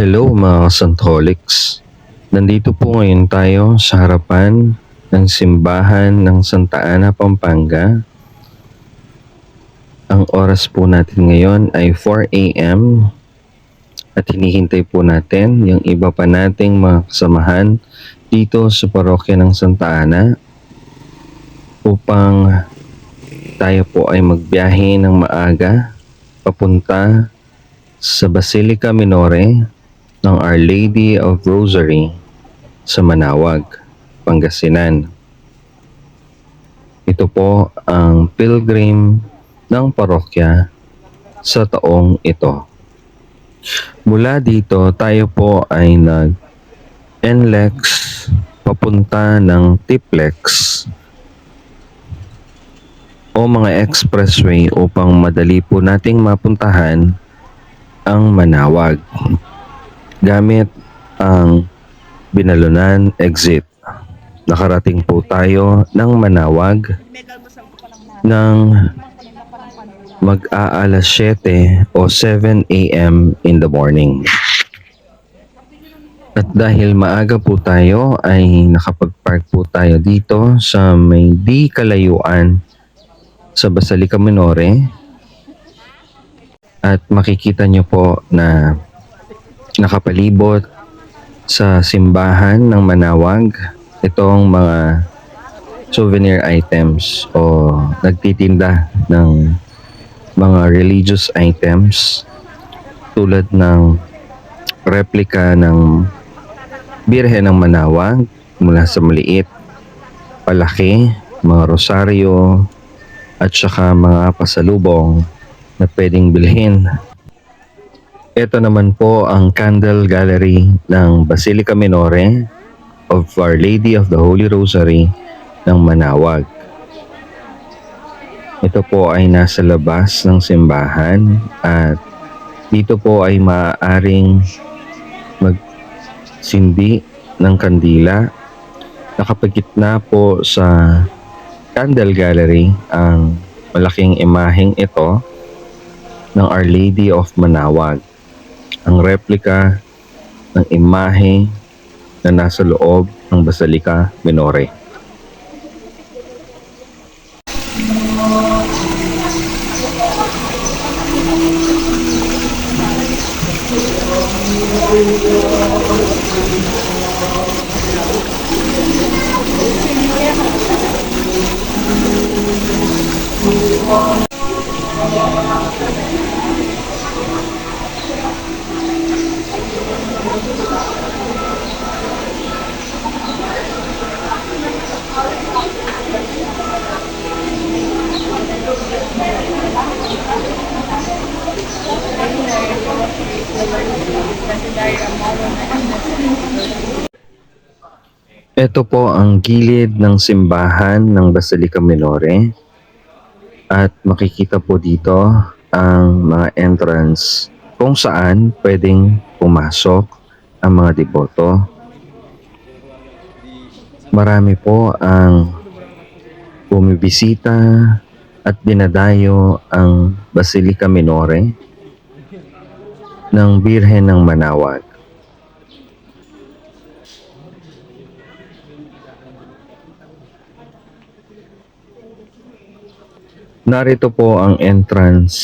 Hello mga Santolics. Nandito po ngayon tayo sa harapan ng simbahan ng Santa Ana, Pampanga. Ang oras po natin ngayon ay 4 a.m. At hinihintay po natin yung iba pa nating mga kasamahan dito sa parokya ng Santa Ana upang tayo po ay magbiyahe ng maaga papunta sa Basilica Minore ng Our Lady of Rosary sa Manawag, Pangasinan. Ito po ang pilgrim ng parokya sa taong ito. Mula dito, tayo po ay nag NLEX papunta ng Tiplex o mga expressway upang madali po nating mapuntahan ang Manawag gamit ang Binalunan exit. Nakarating po tayo ng Manawag ng mag-aalas 7 o 7 a.m. in the morning. At dahil maaga po tayo ay nakapag-park po tayo dito sa may di kalayuan sa Basilica Minore at makikita nyo po na nakapalibot sa simbahan ng Manawag itong mga souvenir items o nagtitinda ng mga religious items tulad ng replika ng Birhen ng Manawag mula sa maliit, palaki, mga rosaryo, at saka mga pasalubong na pwedeng bilhin. Ito naman po ang candle gallery ng Basilica Minore of Our Lady of the Holy Rosary ng Manawag. Ito po ay nasa labas ng simbahan at dito po ay maaaring magsindi ng kandila. Nakapagitna po sa candle gallery ang malaking imaheng ito ng Our Lady of Manawag. Ang replika ng imahe na nasa loob ng Basilica Minore. Ito po ang gilid ng simbahan ng Basilica Minore at makikita po dito ang mga entrance kung saan pwedeng pumasok ang mga deboto. Marami po ang bumibisita at dinadayo ang Basilica Minore ng Birhen ng Manawag. Narito po ang entrance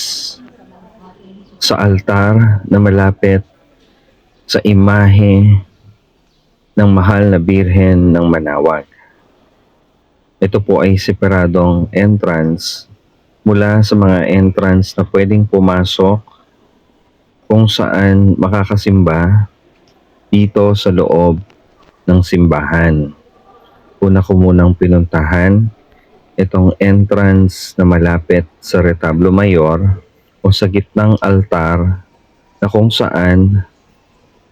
sa altar na malapit sa imahe ng mahal na birhen ng Manawag. Ito po ay separadong entrance mula sa mga entrance na pwedeng pumasok kung saan makakasimba dito sa loob ng simbahan. Una ko munang pinuntahan itong entrance na malapit sa retablo mayor o sa gitnang altar na kung saan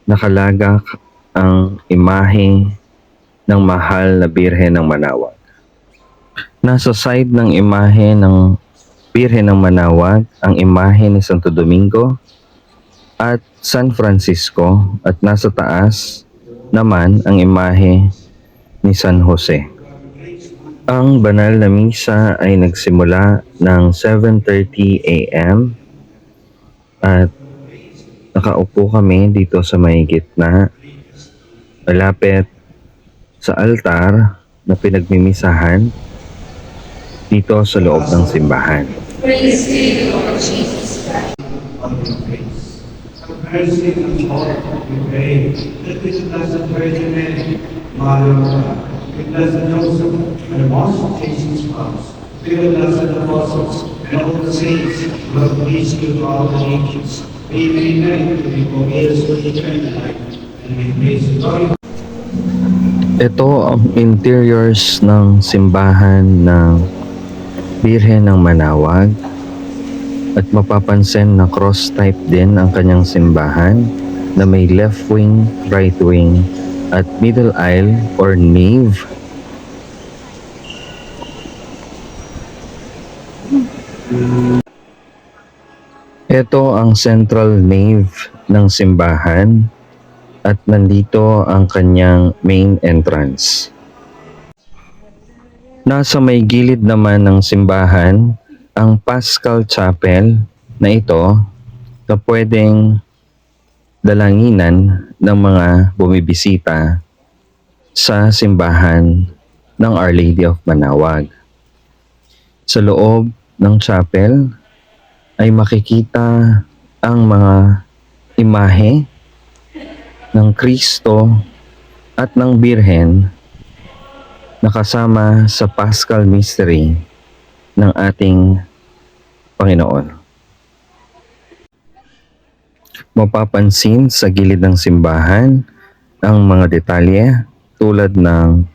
nakalagak ang imahe ng mahal na birhen ng Manawag. Nasa side ng imahe ng birhen ng Manawag ang imahe ni Santo Domingo at San Francisco at nasa taas naman ang imahe ni San Jose. Ang banal na misa ay nagsimula ng 7.30 a.m. at nakaupo kami dito sa may gitna, malapit sa altar na pinagmimisahan dito sa loob ng simbahan. Praise to you, Lord Jesus Christ. Mercy and Lord, we pray that this blessed Virgin Mary, Mother of God, blessed Joseph and Apostle Jesus Christ, the blessed apostles and all the saints who have pleased you throughout the ages, may we to be glorious with eternal life, and may praise glory Ito ang interiors ng simbahan ng Birhen ng Manawag. At mapapansin na cross type din ang kanyang simbahan na may left wing, right wing at middle aisle or nave. Ito ang central nave ng simbahan at nandito ang kanyang main entrance. Nasa may gilid naman ng simbahan ang Paschal Chapel na ito na pwedeng dalanginan ng mga bumibisita sa simbahan ng Our Lady of Manawag. Sa loob ng chapel ay makikita ang mga imahe ng Kristo at ng Birhen na kasama sa Paschal Mystery ng ating Panginoon. Mapapansin sa gilid ng simbahan ang mga detalye tulad ng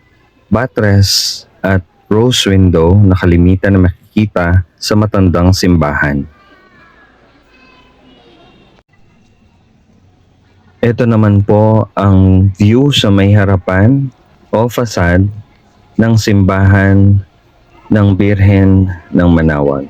buttress at rose window na kalimitan na makikita sa matandang simbahan. Ito naman po ang view sa may harapan o facade ng simbahan ng Birhen ng Manawag.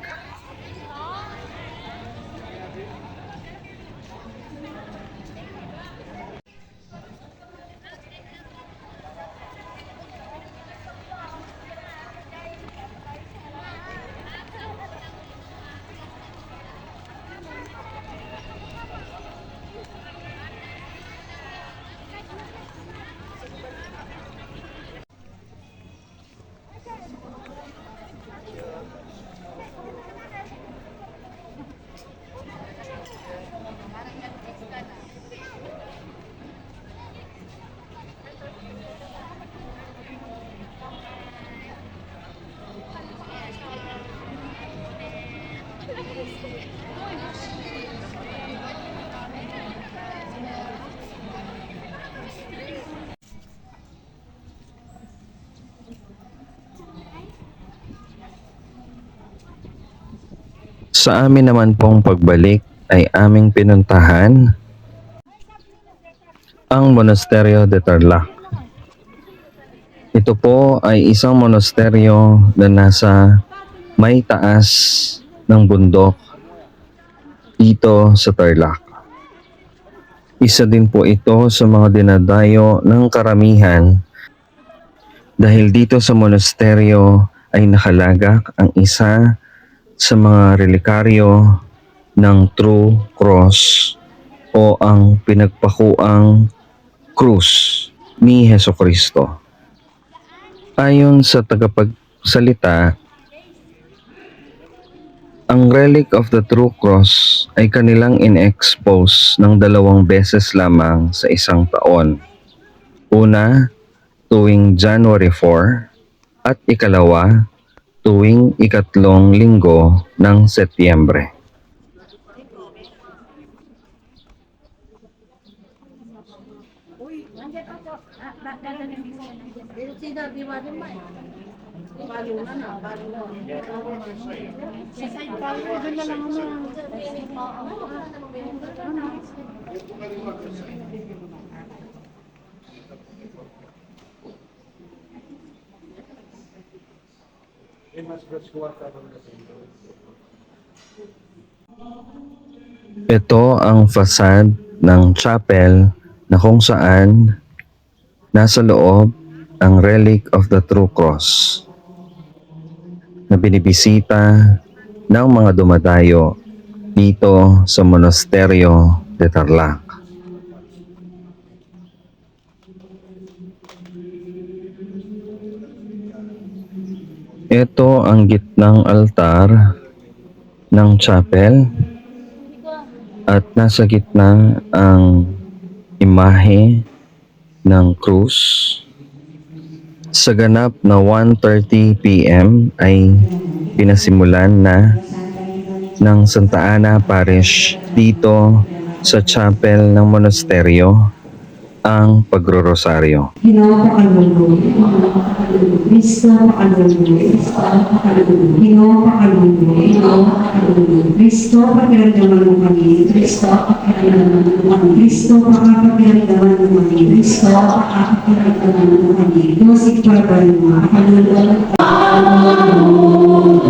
Sa amin naman pong pagbalik ay aming pinuntahan ang Monasterio de Tarlac. Ito po ay isang monasteryo na nasa may taas ng bundok dito sa Tarlac. Isa din po ito sa mga dinadayo ng karamihan dahil dito sa monasteryo ay nakalagak ang isa sa mga relikaryo ng True Cross o ang pinagpakuang krus ni Heso Kristo. Ayon sa tagapagsalita, ang relic of the True Cross ay kanilang in-expose ng dalawang beses lamang sa isang taon. Una, tuwing January 4 at ikalawa, tuwing ikatlong linggo ng Setyembre. Pero sinabi mo rin ba? Balo na na, balo na. Sa side balo, doon na lang ano. Ito ang facade ng chapel na kung saan nasa loob ang relic of the True Cross na binibisita ng mga dumadayo dito sa Monasteryo de Tarlac. Ito ang gitnang altar ng chapel at nasa gitna ang imahe ng krus. Sa ganap na 1.30 p.m. ay pinasimulan na ng Santa Ana Parish dito sa chapel ng monasteryo ang pagrorosaryo. Kristo pa kalunggo. Ginawa pa kalunggo. Kristo pa kiramdaman mo kami. Kristo pa kiramdaman mo kami. Kristo pa kapakiramdaman mo kami. Kristo pa kapakiramdaman mo kami. Para ba mo?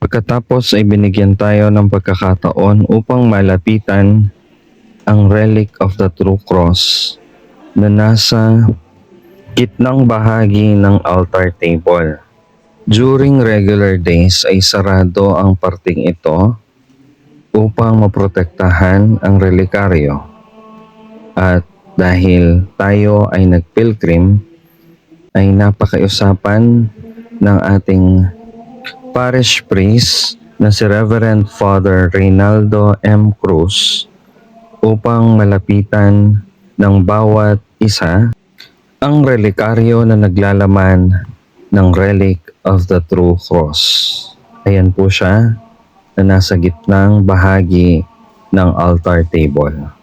Pagkatapos ay binigyan tayo ng pagkakataon upang malapitan ang relic of the true cross na nasa gitnang bahagi ng altar table. During regular days ay sarado ang parting ito upang maprotektahan ang relikaryo. At dahil tayo ay nagpilgrim, ay napakaiusapan ng ating parish priest na si Reverend Father Reynaldo M. Cruz upang malapitan ng bawat isa ang relikaryo na naglalaman ng relic of the true cross. Ayan po siya na nasa gitnang bahagi ng altar table.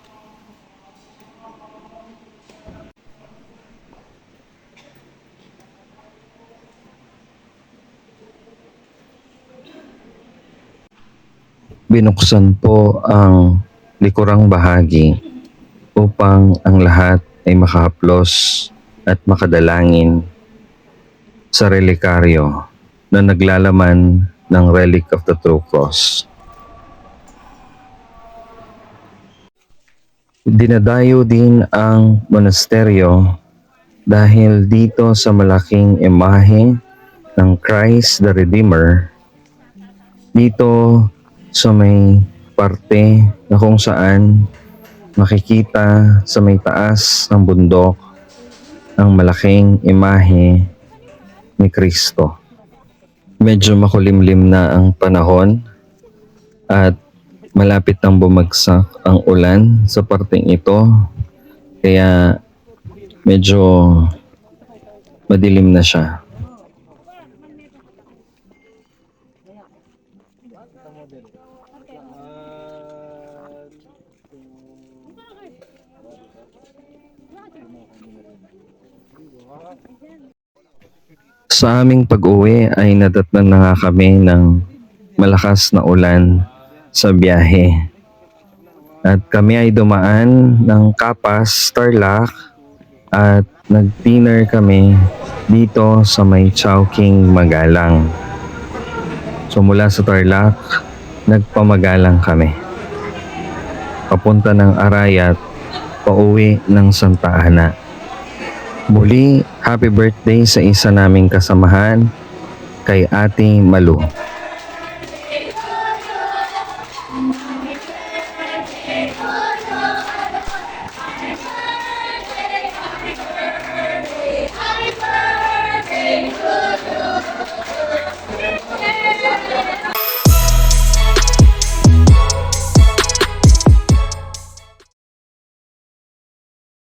binuksan po ang likurang bahagi upang ang lahat ay makahaplos at makadalangin sa relikaryo na naglalaman ng relic of the true cross. Dinadayo din ang monasteryo dahil dito sa malaking imahe ng Christ the Redeemer dito sa may parte na kung saan makikita sa may taas ng bundok ang malaking imahe ni Kristo. Medyo makulimlim na ang panahon at malapit nang bumagsak ang ulan sa parteng ito kaya medyo madilim na siya. Sa aming pag-uwi ay nadatnan na nga kami ng malakas na ulan sa biyahe. At kami ay dumaan ng Kapas, Tarlac at nag-dinner kami dito sa may Chowking Magalang. So mula sa Tarlac, nagpamagalang kami. Papunta ng Arayat, pauwi ng Santa Ana. Muli, happy birthday sa isa naming kasamahan kay Ate Malu.